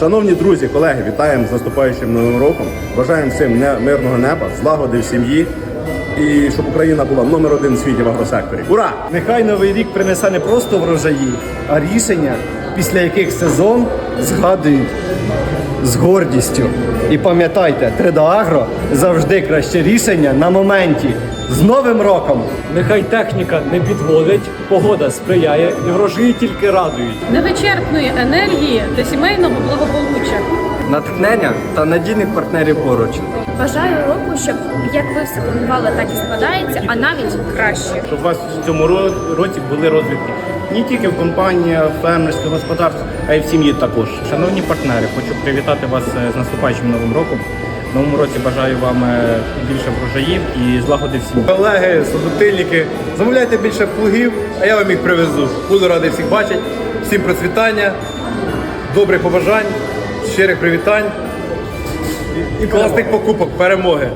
Шановні друзі, колеги, вітаємо з наступаючим новим роком. Бажаємо всім не- мирного неба, злагоди в сім'ї і щоб Україна була номер один в світі в агросекторі. Ура! Нехай новий рік принесе не просто врожаї, а рішення, після яких сезон згадують з гордістю. І пам'ятайте, 3D Агро завжди краще рішення на моменті. З Новим роком! Нехай техніка не підводить, погода сприяє і врожаї тільки радують. невичерпної енергії та сімейного благополуччя. Натхнення та надійних партнерів поруч. Бажаю року, щоб як ви все планували, так і складається, а навіть краще. щоб у вас в цьому році були розвитки не тільки в компаніях, фермерських господарствах, а й в сім'ї також. Шановні партнери, хочу привітати вас е, з наступаючим новим роком. Новому році бажаю вам е, більше врожаїв і злагоди в сім'ї. Колеги, собутильники, замовляйте більше плугів, а я вам їх привезу. Буду радий всіх бачити. Всім процвітання, добрих побажань, щирих привітань і класних покупок, перемоги.